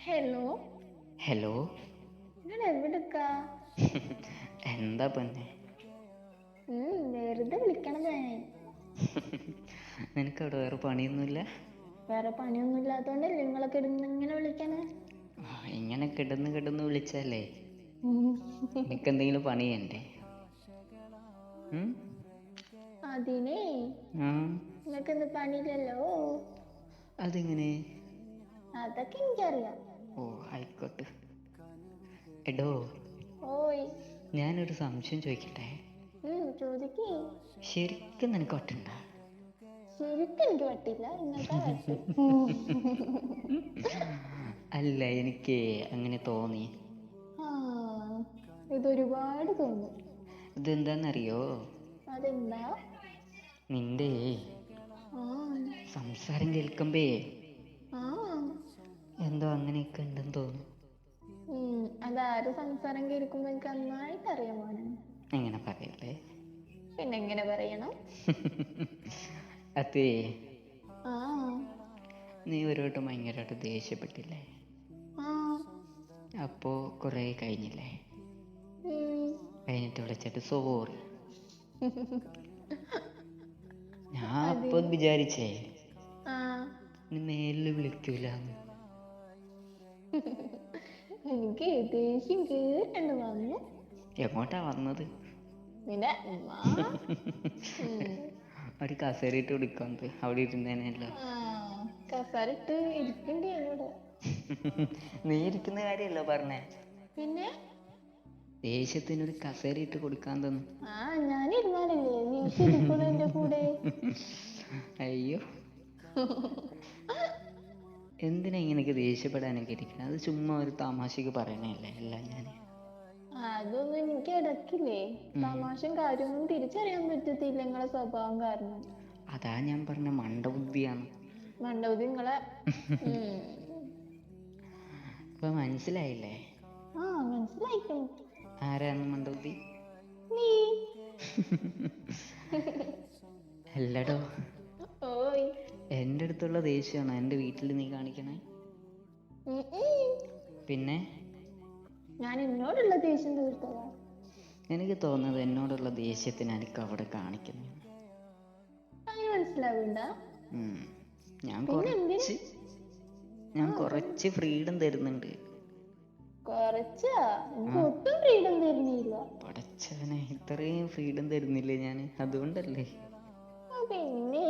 Hello hello നിങ്ങൾ എവിടെക്കാ? എന്താ പൊന്നെ? വെറുതെ വിളിക്കണതാ ഞാൻ. നിനക്ക് അവിടെ വേറെ പണിയൊന്നുമില്ല? വേറെ പണിയൊന്നും ഇല്ലാത്തോണ്ടല്ലേ നിങ്ങളൊക്കെ ഇരുന്ന് ഇങ്ങനെ വിളിക്കണേ? ഇങ്ങനെ കിടന്ന് കിടന്ന് വിളിച്ചാലേ നിനക്ക് എന്തെങ്കിലും പണി ചെയ്യണ്ടേ? അതിനെ? എന്ത് പണിയില്ലല്ലോ? അതെങ്ങനെ? അതൊക്കെ എനിക്കറിയാം. ഓ ആയിക്കോട്ടെ. എടോ ഓയ്. ഞാനൊരു സംശയം ചോദിക്കട്ടെ? ചോദിക്കേ. ശരിക്കും നിനക്ക് വട്ടുണ്ട? ശരിക്കും എനിക്ക് പറ്റില്ല അല്ല എനിക്ക് അങ്ങനെ തോന്നി. ഇതൊരുപാട് തോന്നി. ഇതെന്താന്നറിയോ? അതെന്താ? നിന്റെ സംസാരം കേൾക്കുമ്പേ എന്തോ അങ്ങനെയൊക്കെ ഉണ്ടെന്ന് തോന്നുന്നു. അതാരും സംസാരം കേൾക്കുമ്പോ എനിക്ക് നന്നായിട്ട് അറിയാൻ എങ്ങനെ പറയല്ലേ? പിന്നെ എങ്ങനെ പറയണം? അതേ. ആ. നീ ഒരു വട്ടം ഭയങ്കരമായിട്ട് ദേഷ്യപ്പെട്ടില്ലേ അപ്പോ കൊറേ കഴിഞ്ഞില്ലേ. കഴിഞ്ഞിട്ട് വിളിച്ചിട്ട് സോറി ഞാൻ അപ്പൊ വിചാരിച്ചേ മേലിൽ വിളിക്കൂലെന്ന്. എനിക്ക് ദേഷ്യം കേറണ്ട് വന്നു. എങ്ങോട്ടാ വന്നത്. ഉം. ഒരു കസേരയിട്ട് കൊടുക്കുന്നത് അവിടെ ഇരുന്നേനല്ലോ ആ കസാരിട്ട് ഇരിക്കണ്ടേ എന്നോട് നീ ഇരിക്കുന്ന കാര്യല്ലോ പറഞ്ഞേ. പിന്നെ? ദേഷ്യത്തിന് ഒരു കസേര ഇട്ട് കൊടുക്കാൻ തന്നു. ആ ഞാൻ ഇരുന്നാലല്ലേ നീ എന്റെ കൂടെ? അയ്യോ. എന്തിനാ ഇങ്ങനെയൊക്കെ ദേഷ്യപ്പെടാനൊക്കെ ഇരിക്കണം? അത് ചുമ്മാ ഒരു തമാശക്ക് പറയണല്ലേ അല്ല ഞാൻ അതൊന്നും എനിക്ക് ഇടക്കില്ലേ തമാശയും കാര്യമൊന്നും തിരിച്ചറിയാൻ പറ്റത്തില്ല നിങ്ങളെ സ്വഭാവം കാരണം. അതാ ഞാൻ പറഞ്ഞ മണ്ടബുദ്ധിയാണ് മണ്ടബുദ്ധി നിങ്ങളെ ഉം. അപ്പൊ മനസ്സിലായില്ലേ? ആ മനസ്സിലായിക്കണം. ആരാണ് മണ്ടബുദ്ധി നീ. അല്ലടോ. എന്റെ അടുത്തുള്ള ദേഷ്യമാണോ. എന്റെ വീട്ടിൽ നീ കാണിക്കണേ. പിന്നെ? ഞാൻ എന്നോടുള്ള ദേഷ്യം തീർത്തതാ. എനിക്ക് തോന്നുന്നത് എന്നോടുള്ള ദേഷ്യത്തിന് എനിക്ക് അവിടെ കാണിക്കുന്നു ഞാൻ കുറച്ച് ഞാൻ കുറച്ച് ഫ്രീഡം തരുന്നുണ്ട്. പടച്ചവനെ ഇത്രയും ഫ്രീഡം തരുന്നില്ലേ ഞാൻ അതുകൊണ്ടല്ലേ. പിന്നെ.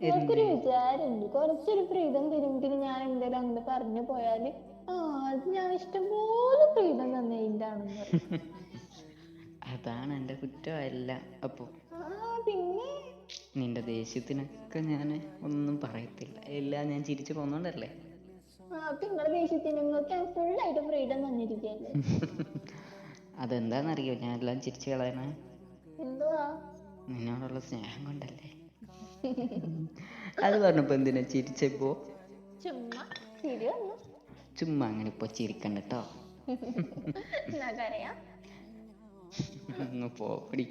എനിക്കൊരു വിചാരമുണ്ട്. കുറച്ചൊരു ഫ്രീഡം തരുമെങ്കിൽ ഞാൻ എന്തെങ്കിലും അങ്ങോട്ട് പറഞ്ഞു പോയാൽ ആ അത് ഞാൻ ഇഷ്ടംപോലെ ഫ്രീഡം തന്നതിന്റെയാണെന്ന് പറയും. അതാണ് എന്റെ കുറ്റമല്ല അപ്പോ ആ പിന്നെ നിന്റെ ദേഷ്യത്തിനൊക്കെ ഞാൻ ഒന്നും പറയത്തില്ല. എല്ലാം ഞാൻ ചിരിച്ചു പോന്നോണ്ടല്ലേ? നിങ്ങൾക്ക് ഞാൻ എല്ലാം ചിരിച്ചു കളയണേ. നിന്നോടുള്ള സ്നേഹം കൊണ്ടല്ലേ? അത് പറഞ്ഞപ്പോ എന്തിനാ ചിരിച്ചപ്പോ? ചുമ്മാ വന്നു ചുമ്മാ അങ്ങനെ ഇപ്പൊ ചിരിക്കണ്ട കേട്ടോ പോ പോടി.